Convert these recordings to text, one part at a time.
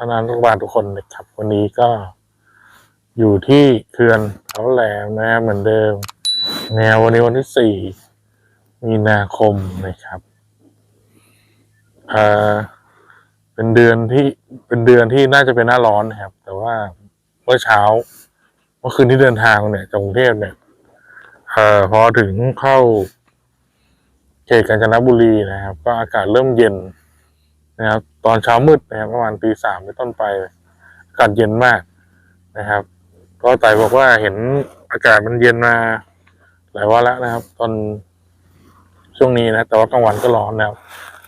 สวัสดีครับท่านรัฐบาลทุกคนนะครับ วันนี้ก็อยู่ที่เขื่อนเขาแหลมนะครับเหมือนเดิม แนววันนี้วันที่สี่มีนาคมนะครับเอ่อเป็นเดือนที่เป็นเดือนที่น่าจะเป็นหน้าร้อนนะครับ แต่ว่าเมื่อเช้าเมื่อคืนที่เดินทางเนี่ยจากกรุงเทพเนี่ยเอ่อพอถึงเข้าเขตกาญจนบุรีนะครับ ก็อากาศเริ่มเย็นนะครับ อนเช้ามืดนะครับประมาณตีสามเป็นต้นไปอากาศเย็นมากนะครับ ก็ไต่บอกว่าเห็นอากาศมันเย็นมาหลายวันแล้วนะครับ ตอนช่วงนี้นะแต่ว่ากลางวันก็ร้อนแล้ว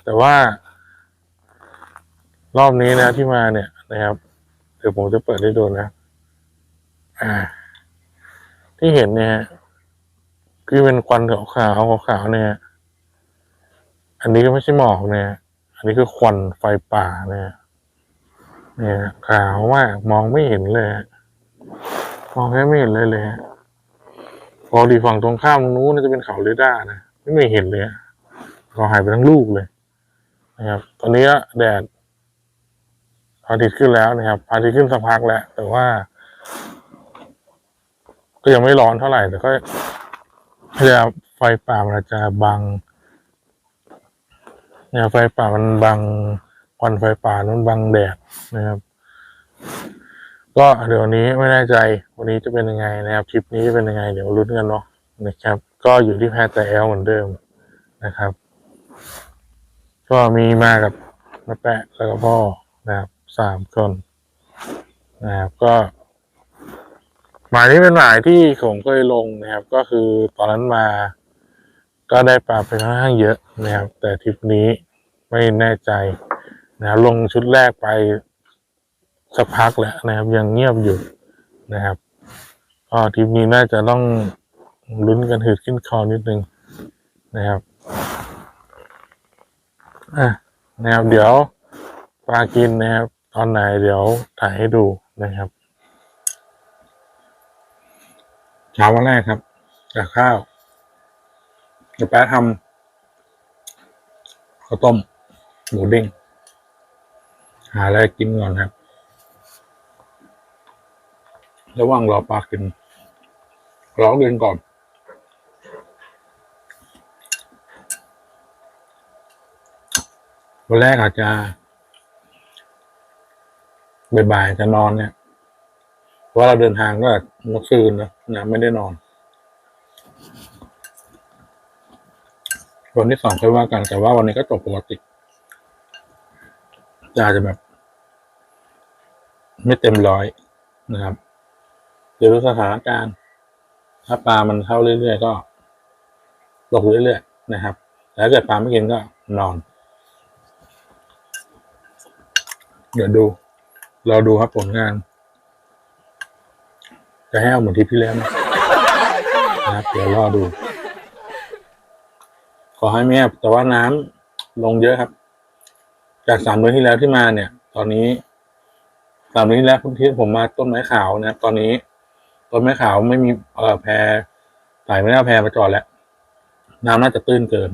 แต่ว่า รอบนี้นะที่มาเนี่ยนะครับเดี๋ยวผมจะเปิดให้ดูนะ อ่า ที่เห็นเนี่ยคือเป็นควันขาวขาวๆขาวๆเนี่ย อันนี้ก็ไม่ใช่หมอกเนี่ย อันนี้คือควันไฟป่าเนี่ยเนี่ยขาวมากมองไม่เห็นเลย มองแค่ไม่เห็นเลยเลยพอดีฝั่งตรงข้ามตรงนู้นน่าจะเป็นเขาเรดาร์นะไม่ไม่เห็นเลยฮะก็หายไปทั้งลูกเลย นะครับ ตอนนี้แดดพระอาทิตย์ขึ้นแล้วนะครับพระอาทิตย์ขึ้นสักพักแล้วแต่ว่า ก็ยังไม่ร้อนเท่าไหร่แต่ก็จะไฟป่ามันอาจะบัง เนี่ยไฟป่ามันบังควันไฟป่ามันบังแดดนะครับ ก็เดี๋ยววันนี้ไม่แน่ใจ วันนี้จะเป็นยังไงนะครับทริปนี้จะเป็นยังไง เดี๋ยวรุ้นกันเนาะนะครับ ก็อยู่ที่แพแต่แอลเหมือนเดิมนะครับ ก็มีมากับน้าแปะแล้วก็พ่อนะครับสามคนนะครับก็หมายนี้เป็นหมายที่ผมเคยลงนะครับ ก็คือตอนนั้นมาก็ได้ปลาไปค่อนข้างเยอะนะครับ แต่ทริปนี้ ไม่แน่ใจนะครับลงชุดแรกไปสักพักแล้วนะครับ ยังเงียบอยู่นะครับก็ทริปนี้น่าจะต้องลุ้นกันหืดขึ้นคอนิดนึงนะครับอะนะครับเดี๋ยวปลากินนะครับ ตอนไหนเดี๋ยวถ่ายให้ดูนะครับเช้าวันแรกครับกับข้าวเดี๋ยวแป๊ะทำข้าวต้ม หมูเด้ง หาอะไรกินก่อนครับ ระหว่างรอปลากินร้องเรียนก่อน วันแรกอาจจะบ่ายๆจะนอนเนี่ยว่าเราเดินทางก็เมื่อคืนนะนะไม่ได้นอน วันที่สองค่อยว่ากันแต่ว่าวันนี้ก็จบปกติ จะอาจจะแบบ ไม่เต็มร้อยนะครับเดี๋ยวดูสถานการณ์ ถ้าปลามันเข้าเรื่อยๆก็ตกเรื่อยๆนะครับแต่ถ้าเกิดปลาไม่กินก็นอน เดี๋ยวดู เราดูครับผลงาน จะให้เอาเหมือนทริปที่แล้วไหมนะครับ เดี๋ยวรอดู ขอให้ไม่แต่ว่าน้ำลงเยอะครับ จากสามเดือนที่แล้วที่มาเนี่ย ตอนนี้สามเดือนที่แล้วที่ผมมาต้นไม้ขาวนะครับ ตอนนี้ต้นไม้ขาวไม่มีเอ่อแพรสายไม่ได้แพรมาจอดแล้ว น้ำน่าจะตื้นเกิน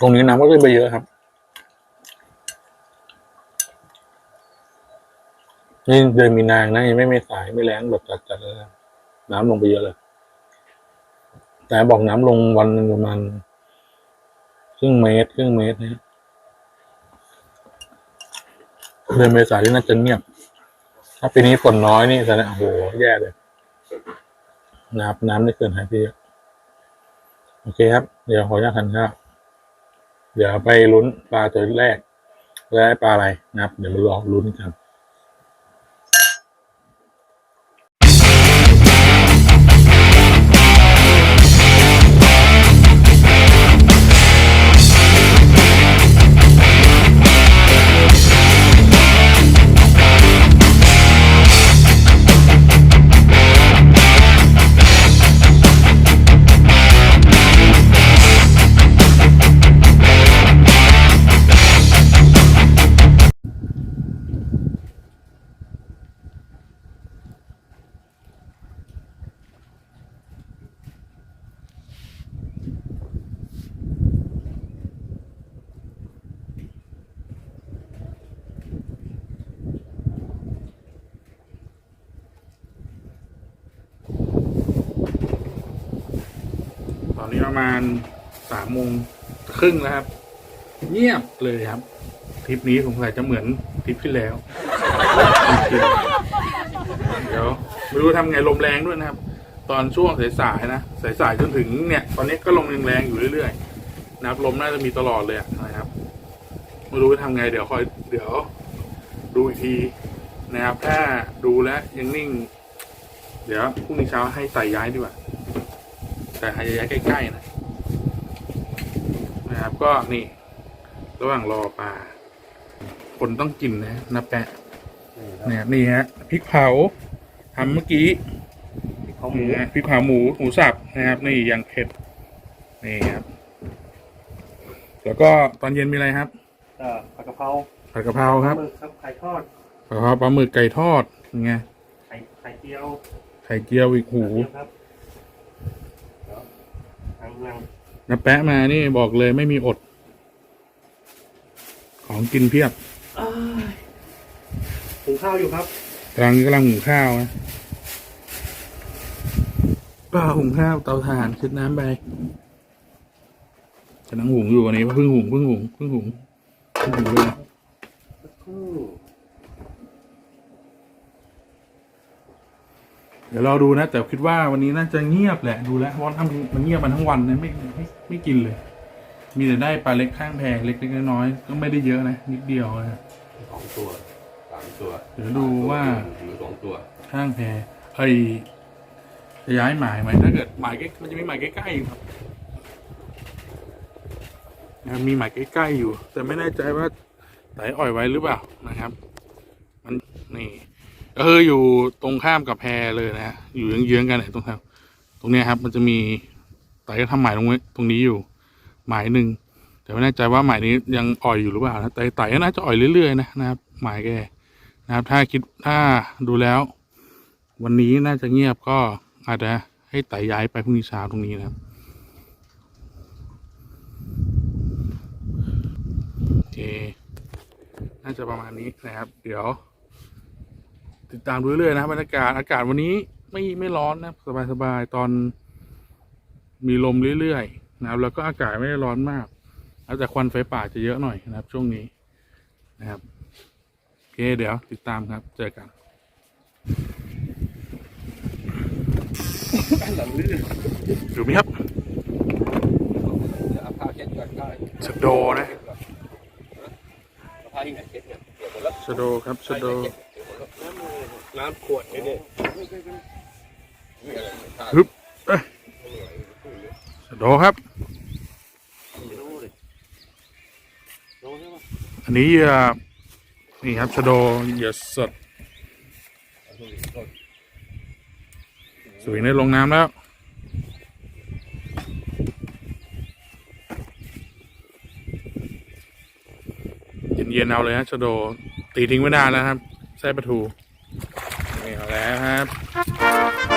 ตรงนี้น้ำก็ขึ้นไปเยอะครับนี่เดือนมีนางนะยังไม่มีสายไม่แรงแบบจัดๆเลยนะน้ำลงไปเยอะเลย แต่บอกน้ำลงวันหนึ่งประมาณ รึ่งเมตรครึ่งเมตรนะเดือนเมษาที่น่าจะเงียบ ถ้าปีนี้ฝนน้อยนี่แสดงโอ้โหแย่เลยนะครับน้ำได้เกินหายไปโอเคครับ เดี๋ยวขออนุญาตทานข้าวเดี๋ยวไปลุ้นปลาตัวแรก และปลาอะไรนะครับ เดี๋ยวมารอลุ้นกันามโมงครึ่งแล้วครับ เงียบเลยครับทริปนี้ผมใส่จะเหมือนทริปที่แล้วเดี๋ยวไม่รู้ทำไงลมแรงด้วยนะครับ ตอนช่วงสายๆนะสายๆจนถึงเนี่ย ตอนนี้ก็ลมแรงๆอยู่เรื่อยๆนะครับลมน่าจะมีตลอดเลยนะครับไม่รู้จะทำไงเดี๋ยวคอยเดี๋ยว ดูอีกทีนะครับถ้าดูแล้วยังนิ่ง เดี๋ยวพรุ่งนี้เช้าให้ใส่ย้ายดีกว่า แต่ให้ย้ายใกล้ๆนะ นะครับ ก็นี่ ระหว่างรอปลาคนต้องกินนะนะแปะเนี่ยนี่ฮะพริกเผาทำเมื่อกี้เขาหมูนี่ฮะพริกเผาหมูหมูสับนะครับ นี่อย่างเผ็ดนี่ครับ แล้วก็ตอนเย็นมีอะไรครับก็ผัดกะเพราผัดกะเพราครับหมึกครับไข่ทอดผัดกะเพราปลาหมึกไก่ทอดยังไงไข่ไข่เจียวไข่เจียวอีกหูกระเทียมครับเดี๋ยวทางนั่ง นะแปะมานี่บอกเลยไม่มีอด ของกินเพียบอ้ายหุงข้าวอยู่ครับกำลังกำลังหุงข้าวนะป้าหุงข้าวเตาถ่านเช็ดน้ำไปกำลังหุงอยู่อันนี้เพิ่งหุงเพิ่งหุงเพิ่งหุงเพิ่งหุงเลยอืม เดี๋ยวเราดูนะ แต่คิดว่าวันนี้น่าจะเงียบแหละดูแล้วเพราะทำมันเงียบมันทั้งวันนะไม่ไม่ไม่กินเลย มีแต่ได้ปลาเล็กข้างแพเล็กๆน้อยๆก็ไม่ได้เยอะนะนิดเดียวนะสองตัวสามตัวเดี๋ยวดูว่าหรือสองตัวข้างแพไอจะย้ายหมายไหมถ้าเกิดหมายใกล้มันจะมีหมายใกล้ๆอยู่ครับนะครับมีหมายใกล้ๆอยู่ แต่ไม่แน่ใจว่าไต่อ่อยไว้หรือเปล่านะครับ มันนี่ ก็คืออยู่ตรงข้ามกับแพเลยนะฮะอยู่เยื้องๆกันตรงแถวตรงเนี้ยครับ มันจะมีไต่ก็ทำหมายตรงนี้ตรงนี้อยู่ หมายหนึ่งแต่ไม่แน่ใจว่าหมายนี้ยังอ่อยอยู่หรือเปล่านะแต่ไต่น่าจะอ่อยเรื่อยๆนะนะครับ หมายแกนะครับ ถ้าคิดถ้าดูแล้ว วันนี้น่าจะเงียบก็อาจจะให้ไต่ย้ายไปพรุ่งนี้เช้าตรงนี้นะครับโอเคน่าจะประมาณนี้นะครับ เดี๋ยว ติดตามดูเรื่อยๆนะครับบรรยากาศอากาศวันนี้ไม่ไม่ร้อนนะสบายๆตอน มีลมเรื่อยๆนะครับ แล้วก็อากาศไม่ได้ร้อนมากแล้วแต่ควันไฟป่าจะเยอะหน่อยนะครับ ช่วงนี้นะครับโอเคเดี๋ยวติดตามครับ เจอกันอยู่ไหมครับเดี๋ยวเอาผ้าเช็ดนะโดนะเอาผ้าที่ไหนเช็ดเนี่ยเดี๋ยวหมดแล้วชะโดครับชะโด น้ำขวดนี่เนี่ยฮึบเอ้ยชะโดครับ อันนี้นี่ครับชะโดเหยื่อสดสวยในลงน้ำแล้วเย็นๆเอาเลยฮะชะโดตีทิ้งไว้นานแล้วครับ ไส้ปลาทูนี่เอาแล้วครับ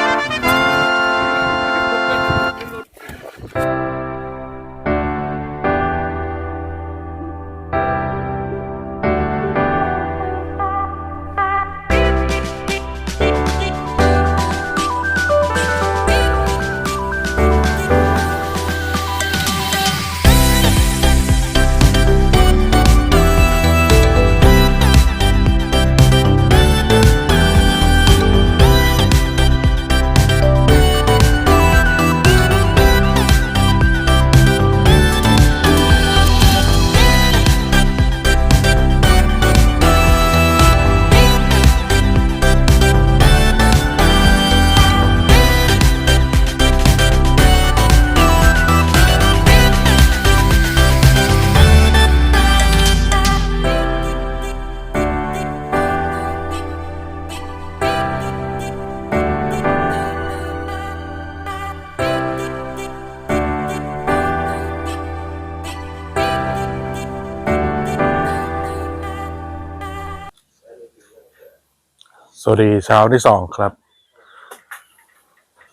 สวัสดีเช้าที่สองครับ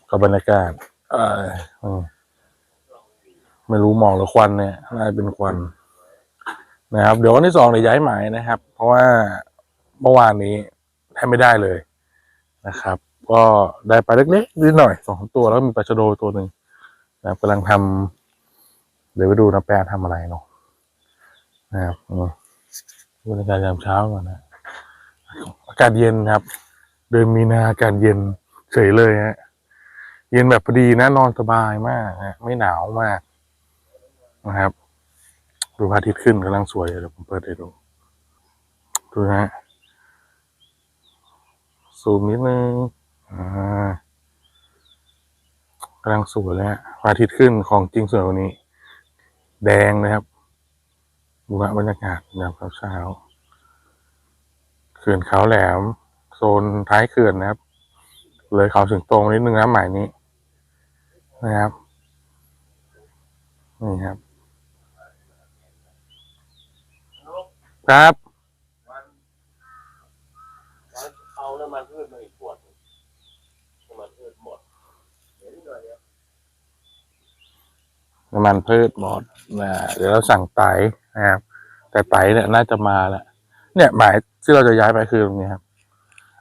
กับบรรยากาศเออไม่รู้หมอกหรือควันเนี่ยน่าจะเป็นควันนะครับ เดี๋ยววันที่สองเดี๋ยวย้ายหมายนะครับ เพราะว่าเมื่อวานนี้แทบไม่ได้เลยนะครับ ก็ได้ปลาเล็กๆนิดหน่อยสองตัวแล้วก็มีปลาชะโดตัวหนึ่งนะกำลังทำเดี๋ยวไปดูนะแปะทำอะไรเนาะนะครับบรรยากาศยามเช้าก่อนนะ อากาศเย็นครับ เดือนมีนาอากาศเย็นเฉยเลยฮะเย็นแบบพอดีนะนอนสบายมากฮะไม่หนาวมากนะครับดูพระอาทิตย์ขึ้นกำลังสวยเดี๋ยวผมเปิดให้ดูดูนะฮะซูมนิดนึงอ่ากำลังสวยเลยฮะพระอาทิตย์ขึ้นของจริงสวยว่านี้ แดงนะครับดูบรรยากาศยามเช้า เขื่อนเขาแหลม โซนท้ายเขื่อนนะครับ เลยเขาถึงตรงนิดนึงนะหมายนี้นะครับ นี่ครับ ครับเอาน้ำมันพืชมาอีกขวดหนึ่งน้ำมันพืชหมดเดี๋ยวนิดหน่อยเดียวน้ำมันพืชหมดนะเดี๋ยวเราสั่งไตนะครับ แต่ไตเนี่ยน่าจะมาแล้ว เนี่ยหมายที่เราจะย้ายไปคือตรงนี้ครับ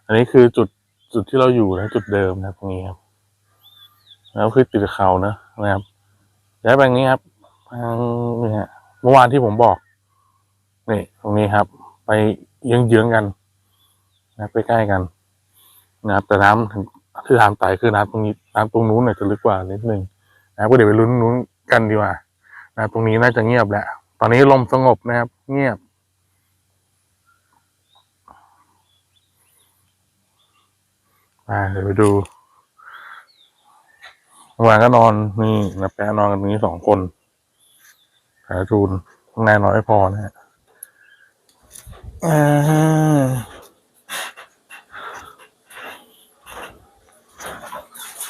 อันนี้คือจุดจุดที่เราอยู่นะจุดเดิมนะตรงนี้ครับ แล้วคือติดเขานะนะครับย้ายไปงนี้ครับทางนี่ฮะเมื่อวานที่ผมบอกนี่ตรงนี้ครับ ไปเยื้องๆกันนะครับใกล้ๆกัน นะครับ แต่น้ำถึงที่ทางไตคือน้ำตรงนี้น้ำตรงนู้นเนี่ยจะลึกกว่านิดนึงนะครับก็เดี๋ยวไปลุ้นนู้นกันดีกว่านะตรงนี้น่าจะเงียบแหละ ตอนนี้ลมสงบนะครับ เงียบ อ่าเดี๋ยวไปดูเมื่อวานก็นอนนี่นะแปะนอนกันตรงนี้สองคนขาจูนข้างในนอนไม่พอนะฮะอ่า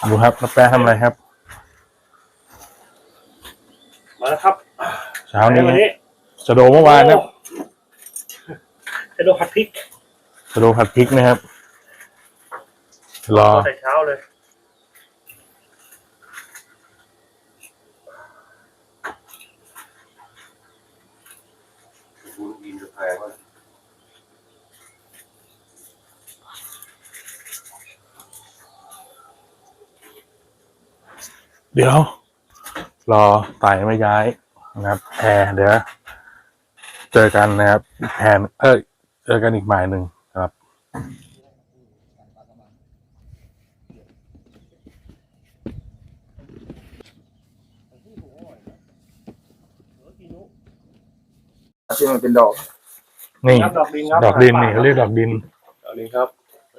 ดูครับน้าแปะทำอะไรครับ มาแล้วครับเช้านี้วันนี้สะโดเมื่อวานนะครับจะโดนผัดพริก สะโดผัดพริกนะครับ รอแต่เช้าเลย คุณกินกาแฟว่าเดี๋ยว รอไต่มาย้ายนะครับแพรเดี๋ยว เจอกันนะครับแพรเอ้ยเจอกันอีกหมายหนึ่งครับ ที่มันเป็นดอกนี่ครับดอกดินครับดอกดินนี่เขาเรียกดอกดิน ดอกดินครับ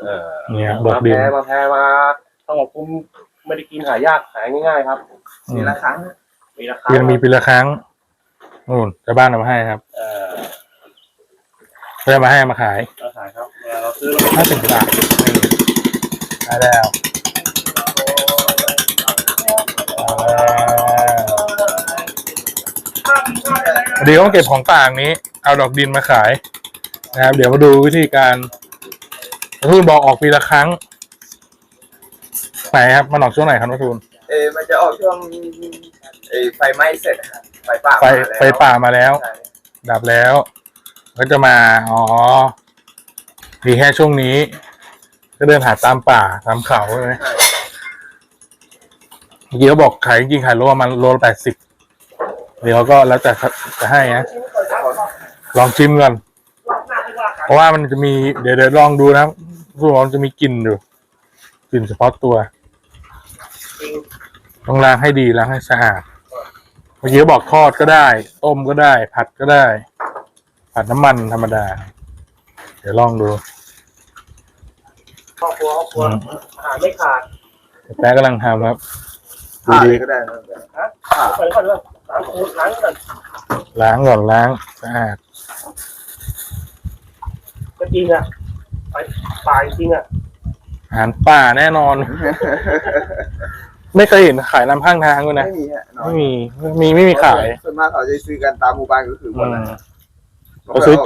เอ่อเนี่ยดอกดิน มาแพรมาแพรมาต้องบอกคุณไม่ได้กินหายากหายง่ายๆครับอืมีมละครั้งมีราคาปีละมีปีละครั้งนู่นจะบ้านเอามาให้ครับ เอ่อเขาจะมาให้เอามาขายเราขายครับเวลาเราซื้อเราห้าสิบบาทนี่ได้แล้ว เดี๋ยวต้องเก็บของป่าอย่างนี้ เอาดอกดินมาขายนะครับ เดี๋ยวมาดูวิธีการนัทูนบอกออกปีละครั้ง ไหนครับมันออกช่วงไหนครับนัทูนเออมันจะออกช่วงเออไฟไหม้เสร็จนะครับไฟป่าไฟมาแล้วไฟป่ามาแล้ว ใช่ดับแล้ว ก็จะมา อ๋อ มีแค่ช่วงนี้ ก็เดินหาตามป่าตามเขาใช่ไหมใช่เมื่อกี้เขาบอกขายจริงๆขายโลประมาณโลละแปดสิบ เดี๋ยวก็แล้วแต่จะให้นะลองชิมก่อนเพราะว่ามันจะมีเดี๋ยวเดี๋ยวลองดูนะครับรู้ว่ามันจะมีกลิ่นอยู่กลิ่นเฉพาะตัวจริงต้องล้างให้ดีล้างให้สะอาดเมื่อกี้เขาบอกทอดก็ได้ ต้มก็ได้ ผัดก็ได้ ผัดน้ำมันธรรมดา เดี๋ยวลองดูครอบครัวครอบครัวอาหารไม่ขาดแป๊ะกำลังทำครับดูผ่าดีเลยก็ได้นะแบบฮะไปก่อนเลย ล้างคูล้างก่อนล้างก่อนล้างสะอาดก็จริงอะไปป่าจริงอะอาหารป่าแน่นอน ไม่เคยเห็นขายน้ำข้างทางด้วยนะไม่มีฮะน้อยไม่มีไม่มีไม่มีขายส่วนมากเขาจะซื้อกันตามหมู่บ้านก็คือหมอืดมนะเขาซื้อ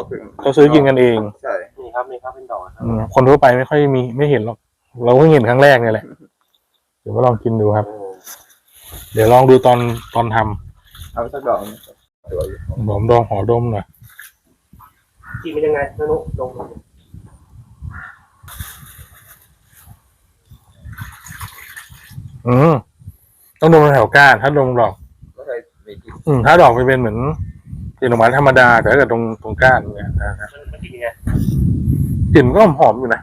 เขาซื้อกินกันเองใช่นี่ครับนี่ครับเป็นดอกครับอืมคนทั่วไปไม่ค่อยมีไม่เห็นหรอกเราเพิ่งเห็นครั้งแรกเนี่ยแหละเดี๋ยวมาลองกินดูครับ เดี๋ยวลองดูตอนตอนทำ เอาสักดอกหนึ่งตัวอยู่หอมดองหอดมหน่อยกินเป็นยังไงนนุลงอืมต้องดมแถวก้านถ้าดมดอกไม่เคยมีกินอืมถ้าดอกมันเป็นเหมือนกลิ่นออกมาธรรมดาแต่ถ้าเกิดตรงตรงก้านเนี่ยนะฮะมันกินยังไงกลิ่นก็หอมๆอยู่นะ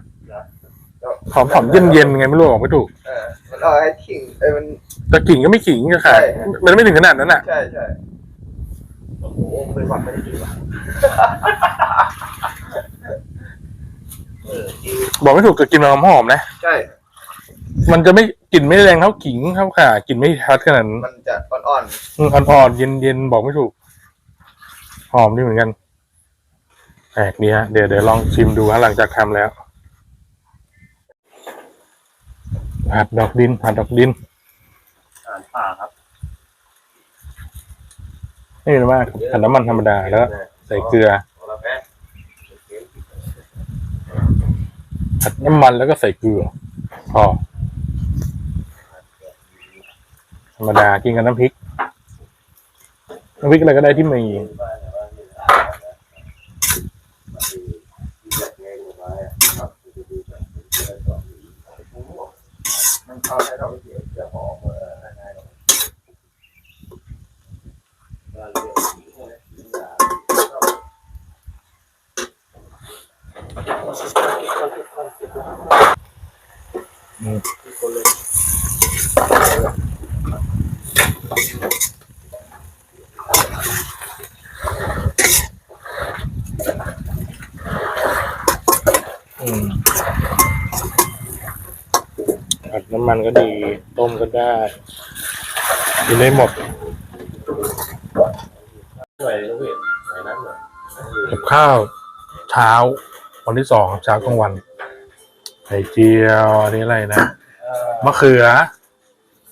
หอมหอมเย็นเย็นๆไงไม่รู้บอกไม่ถูก เออมันเอาให้ขิงเอ้ยมัน แต่กลิ่นก็ไม่ขิงจะขายใช่ มันไม่ถึงขนาดนั้นอะ ใช่ใช่โอ้โหเป็นความไม่ได้กินว่ะเออจริงบอกไม่ถูกแต่กลิ่นมันหอมๆนะ ใช่ มันจะไม่กลิ่นไม่แรงเท่าขิงเท่าข่ากลิ่นไม่ชัดขนาดนั้นมันจะอ่อนอืมอ่อนๆเย็นๆบอกไม่ถูก หอมดีเหมือนกันแปลกดีฮะเดี๋ยวเดี๋ยวลองชิมดูฮะหลังจากทำแล้ว ผัดดอกดินผัดดอกดินอาหารป่าครับไม่มีอะไรมากผัดน้ำมันธรรมดาแล้วก็ใส่เกลือของเราแพ้ผัดน้ำมันแล้วก็ใส่เกลือพอธรรมดากินกับน้ำพริกน้ำพริกอะไรก็ได้ที่มี ๆมัน เข้าให้เราเสียจะหอมเออง่ายๆหน่อยอืมผัดน้ำมันก็ดี ต้มก็ได้กินได้หมดหน่อยนะพี่หน่อยน้ำหน่อยกับข้าวเช้า วันที่สองเช้ากลางวันไข่เจียวอันนี้อะไรนะมะเขือ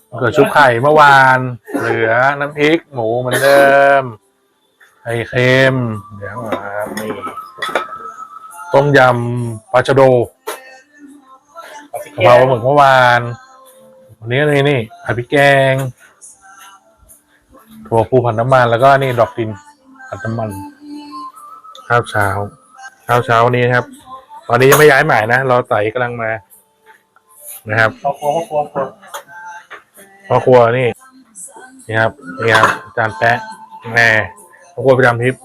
มะเขือชุบไข่เมื่อวาน เหลือน้ำพริกหมูเหมือนเดิมไข่เค็มเดี๋ยวมานี่ต้มยำปลาชะโด กะเพราปลาหมึกเมื่อวาน วันนี้นี่นี่ผัดพริกแกง ถั่วพูผัดน้ำมันแล้วก็นี่ดอกดินผัดน้ำมัน ข้าวเช้า ข้าวเช้าวันนี้นะครับ ตอนนี้ยังไม่ย้ายใหม่นะ รอไต่กำลังมา นะครับครอครัวครอครัวพ่อครัวนี่ นี่ครับ นี่ครับอาจานแปะแม่พ่อครัวประจำทิพย์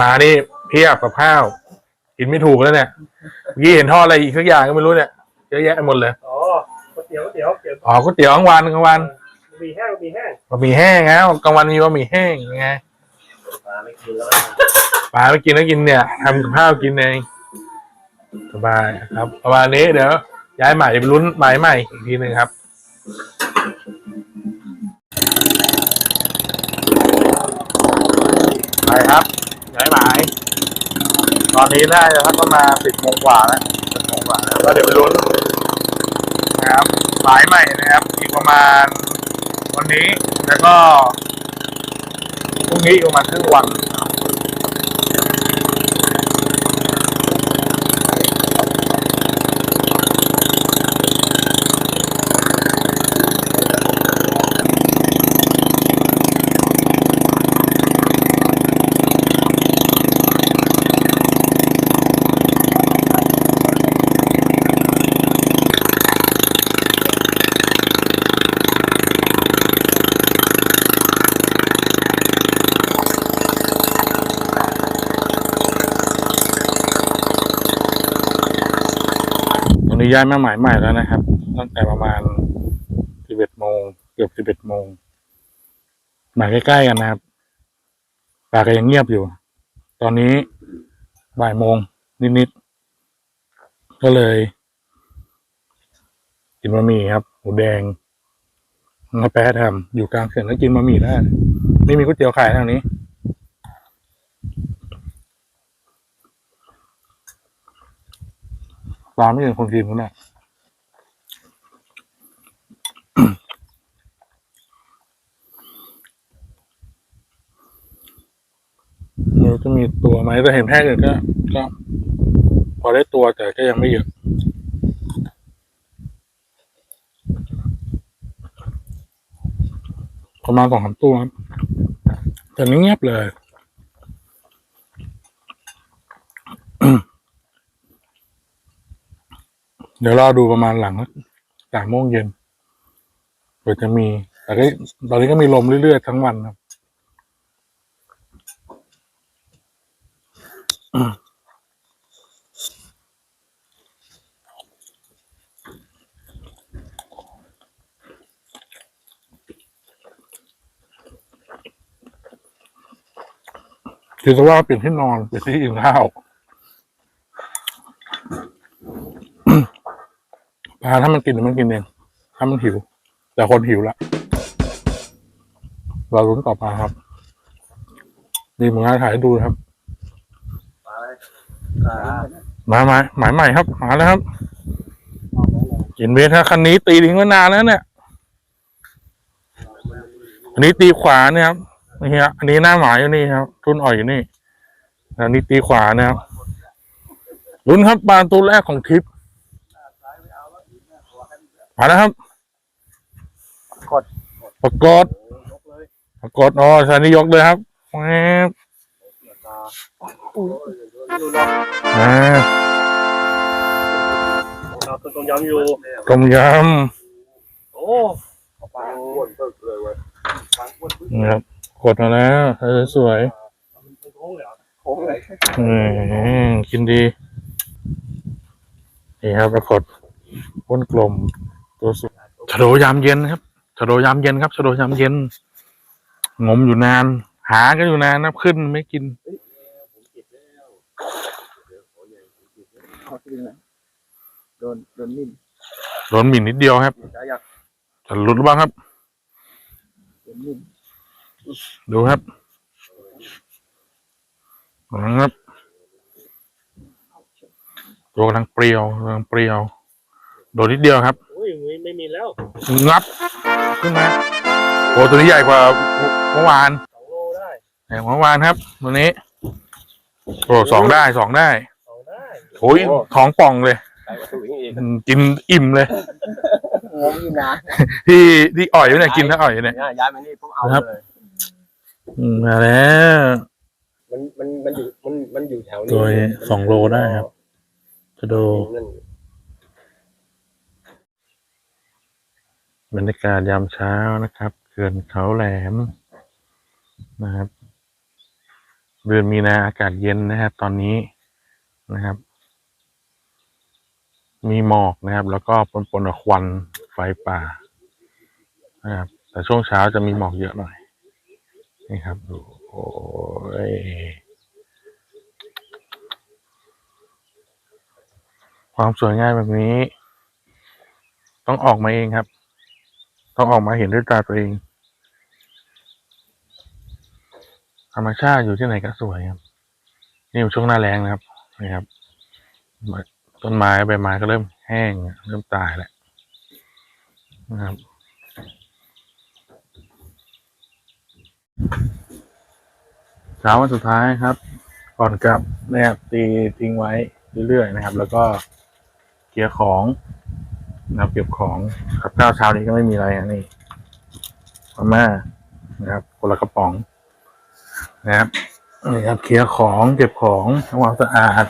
มานี่เพียบกับข้าวกินไม่ถูกแล้วเนี่ยเมื่อกี้เห็นทอดอะไรอีกสักอย่างก็ไม่รู้เนี่ย เยอะแยะไปหมดเลย อ๋อก๋วยเตี๋ยวก๋วยเตี๋ยวเตี๋ยวอ๋อก๋วยเตี๋ยวกลางวันกลางวันมีแห้งมีแห้งบะหมี่แห้งแล้วกลางวันมีบะหมี่แห้งไงมาไม่กินแล้วปลาไม่กินแล้วกินเนี่ยทำกับข้าวกินเองสบายครับประมาณนี้เดี๋ยว ย้ายใหม่ไปลุ้นหมายใหม่อีกทีหนึ่งครับไปครับย้ายหมายตอนนี้น่าจะสักประมาณสิบโมงกว่าแล้วสิบโมงกว่าแล้วก็เดี๋ยวไปลุ้น นะครับสายใหม่นะครับ อีกประมาณวันนี้แล้วก็พรุ่งนี้อีกประมาณครึ่งวัน ย้ายมาหมายใหม่แล้วนะครับ ตั้งแต่ประมาณสิบเอ็ดโมงเกือบสิบเอ็ดโมงหมายใกล้ๆกันนะครับปาก็ยังเงียบอยู่ ตอนนี้บ่ายโมงนิดๆก็เลยกินบะหมี่ครับหมูแดงน้าแปะทำอยู่กลางเขื่อนแล้วกินบะหมี่ได้ไม่มีก๋วยเตี๋ยวขายทางนี้ ร้านไม่เห็นคนกินกันน่ะไม่รู้จะมีตัวไหมแต่เห็นแพทย์อื่นก็ ก็ พอได้ตัวแต่ก็ยังไม่เยอะประมาณสองสามตัวครับแต่ไม่เงียบเลย เดี๋ยวรอดูประมาณหลังสามโมงเย็นเปิดจะมี แต่ก็ตอนนี้ก็มีลมเรื่อยๆทั้งวันครับคือจะว่าเปลี่ยนที่นอนเปลี่ยนที่กินข้าว ปลาถ้ามันกินเดี๋ยวมันกินเองถ้ามันหิว แต่คนหิวละเราลุ้นต่อปลาครับ ดีเหมือนกันถ่ายให้ดูนะครับมาหมายหมายใหม่ครับมาแล้วครับเห็นเวทคันนี้ตีทิ้งไว้นานแล้วเนี่ยอันนี้ตีขวาเนี่ยครับนี่ฮะอันนี้หน้าหมายอยู่นี่ครับทุนอ่อยอยู่นี่อันนี้ตีขวานะครับลุ้นครับปลาตัวแรกของทริป มาแล้วครับกดปรากฏปรากฏอ๋อชานี่ยกเลยครับแหมอ่าเราต้มยำอยู่ต้มยโอ้ปลาอ้วนเพิ่มเลยเว้ยปลาอ้วนำนะครับกดมาแล้วเออสวยมันโค้งเลยเหรอโค้งเลยอืมกินดีนี่ครับปรากฏก้นกลมตัวสุด ชะโดยามเย็นครับชะโดยามเย็นครับชะโดยามเย็น งมอยู่นาน หากันอยู่นานนะขึ้นไม่กินเขาจริงนะโดนโดนนิ่มโดนหมิ่นนิดเดียวครับจะอยากจะหลุดบ้างครับโดนนิ่มดูครับนะครับตัวกำลังเปรี้ยวกำลังเปรี้ยว โดนนิดเดียวครับอุ้ ยไม่ไม่มีแล้วงับขึ้นมาโอ้ตัวนี้ใหญ่กว่าเมื่อวานสองโลได้ใหญ่กว่าเมื่อวานครับตัวนี้โอ้สองได้สองได้สองได้โอ้ยท้องป่องเลยใส่กระสุนอีกอืมกินอิ่มเลยงงอยู่นะที่ที่อ่อยอยู่เนี่ยกินทั้งอ่อยอยู่เนี่ยเนี่ยย้ายมานี่ผมเอาครับเลยอืมมาแล้วมันมันมันอยู่มันมันอยู่แถวนี้ตัวสองโลได้ครับจะดู นั่น บรรยากาศยามเช้านะครับเขื่อนเขาแหลมนะครับเดือนมีนาอากาศเย็นนะครับตอนนี้นะครับ มีหมอกนะครับ แล้วก็ปนปนกับควันไฟป่านะครับแต่ช่วงเช้าจะมีหมอกเยอะหน่อยนี่ครับดูโอ้ยความสวยงามแบบนี้ ต้องออกมาเองครับ ต้องออกมาเห็นด้วยตาตัวเอง ธรรมชาติอยู่ที่ไหนก็สวยครับ นี่อยู่ช่วงหน้าแรงนะครับนี่ครับต้นไม้ใบไม้ก็เริ่มแห้ง เริ่มตายแล้วนะครับเช้าวันสุดท้ายครับ ก่อนกลับนะครับตีทิ้งไว้เรื่อยๆนะครับ แล้วก็เคลียร์ของ นะครับเก็บของกับข้าวเช้านี้ก็ไม่มีอะไรอะนี่มาม่านะครับคนละกระป๋อง นะครับนี่ครับเคลียร์ของเก็บของทำความสะอาด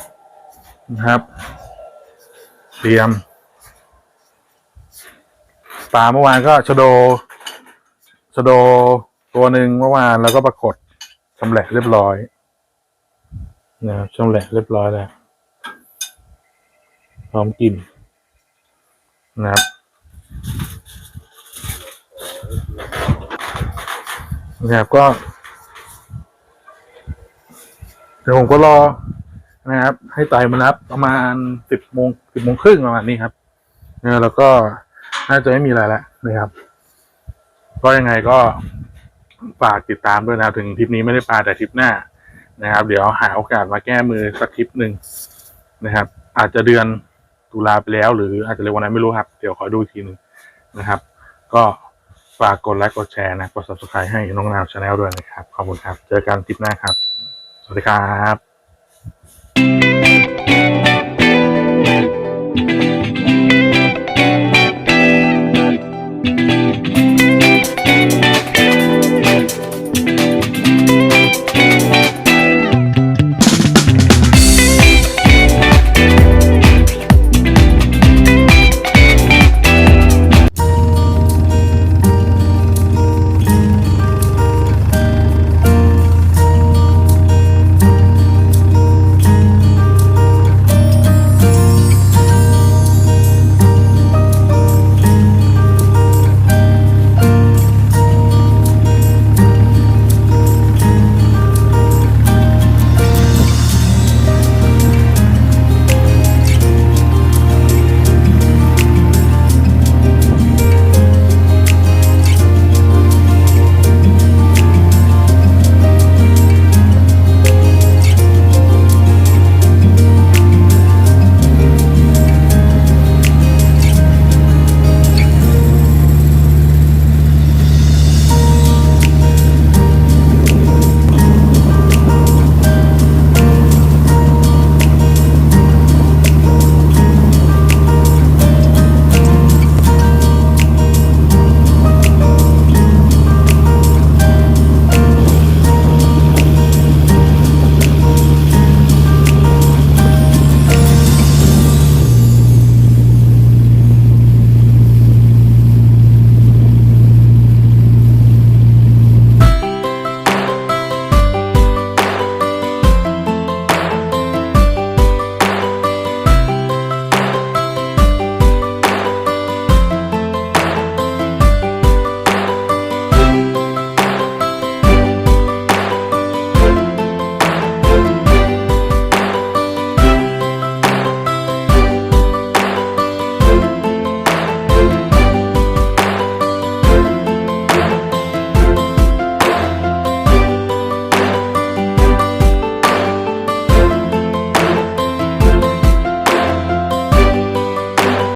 นะครับ เตรียมปลาเมื่อวานก็ชะโดชะโดตัวหนึ่งเมื่อวานแล้วก็ปรากฏชำแหละเรียบร้อยนะครับชำแหละเรียบร้อยแล้วพร้อมกิน นะครับ นะครับก็ เดี๋ยวผมก็รอนะครับ ให้ไต่มารับประมาณสิบโมงสิบโมงครึ่งประมาณนี้ครับเนี่ยแล้วก็น่าจะไม่มีอะไรแล้วนะครับ ก็ยังไงก็ฝากติดตามด้วยนะถึงทริปนี้ไม่ได้ปลาแต่ทริปหน้านะครับ เดี๋ยวหาโอกาสมาแก้มือสักทริปหนึ่งนะครับ อาจจะเดือน ตุลาไปแล้ว หรืออาจจะเร็วกว่านั้นไม่รู้ครับ เดี๋ยวขอดูทีหนึ่งนะครับ ก็ฝากกดไลค์กดแชร์นะกด subscribe ให้น้องนาวชาแนลด้วยนะครับ ขอบคุณครับ เจอกันคลิปหน้าครับ สวัสดีครับ